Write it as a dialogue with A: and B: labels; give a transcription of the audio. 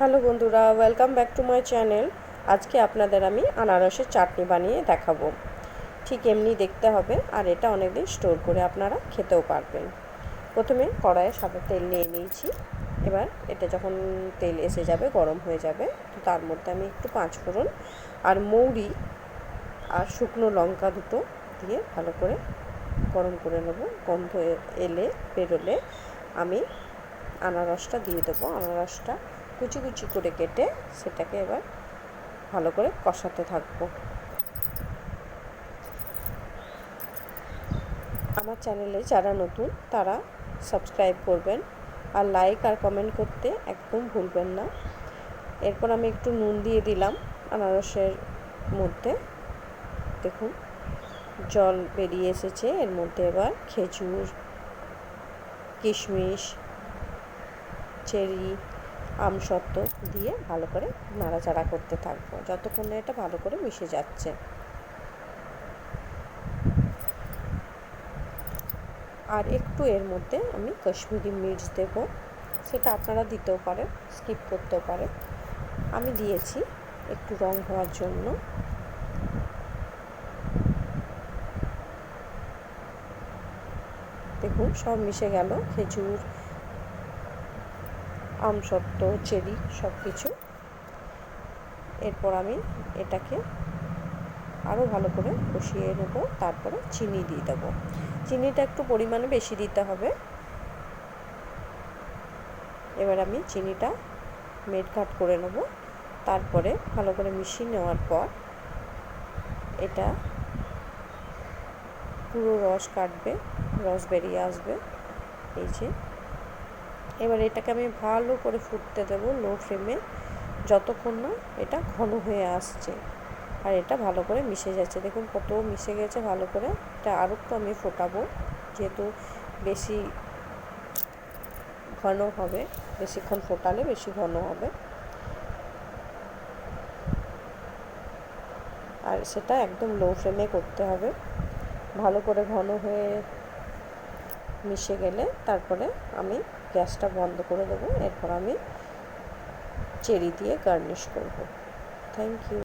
A: Hello বন্ধুরা welcome back to my channel আজকে আপনাদের আমি আনারসের চাটনি বানিয়ে দেখাবো। ঠিক এমনি দেখতে হবে, আর এটা অনেকদিন স্টোর করে আপনারা খেতেও পারবেন। প্রথমে কড়াইয়ে সাদা তেল নিয়ে নিয়েছি। এবার এটা যখন তেল এসে যাবে, গরম হয়ে যাবে, তো তার মধ্যে আমি একটু পাঁচ ফোড়ন আর মৌরি আর শুকনো লঙ্কা দুটো দিয়ে ভালো করে গরম করে নেব। গন্ধ এলে, বেরোলে আমি আনারসটা দিয়ে দেবো। আনারসটা কুচি কুচি করে কেটে সেটাকে এবার ভালো করে কষাতে থাকব। আমার চ্যানেলে যারা নতুন, তারা সাবস্ক্রাইব করবেন আর লাইক আর কমেন্ট করতে একদম ভুলবেন না। এরপর আমি একটু নুন দিয়ে দিলাম আনারসের মধ্যে। দেখুন, জল বেরিয়ে এসেছে। এর মধ্যে এবার খেজুর, কিশমিশ, চেরি আমসত্ত্ব দিয়ে ভালো করে নাড়াচাড়া করতে থাকব। যতক্ষণ না এটা ভালো করে মিশে যাচ্ছে। আর একটু এর মধ্যে আমি কাশ্মীরি মির্চ দেব। সেটা আপনারা দিতেও পারেন, স্কিপ করতেও পারেন। আমি দিয়েছি একটু রং হওয়ার জন্য। দেখুন, সব মিশে গেল। খেজুর আমসত্ত্ব চেরি সব কিছু এরপর আমি এটাকে আরও ভালো করে কষিয়ে নেব, তারপরে চিনি দিয়ে দেবো। চিনিটা একটু পরিমাণে বেশি দিতে হবে। এবার আমি চিনিটা মেটঘাট করে নেব। তারপরে ভালো করে মিশিয়ে নেওয়ার পর এটা পুরো রস কাটবে রস বেরিয়ে আসবে। এই যে এবার এটাকে আমি ভালো করে ফুটতে দেব লো ফ্লেমে যতক্ষণ না এটা ঘন হয়ে আসছে। আর এটা ভালো করে মিশে যাচ্ছে। দেখুন কত মিশে গেছে, ভালো করে। এটা আরও একটু আমি ফোটাবো, যেহেতু বেশি ঘন হবে, বেশিক্ষণ ফোটালে বেশি ঘন হবে। আর সেটা একদম লো ফ্লেমে করতে হবে। ভালো করে ঘন হয়ে মিশে গেলে তারপরে আমি গ্যাসটা বন্ধ করে দেবো। এরপর আমি চেরি দিয়ে গার্নিশ করব। Thank you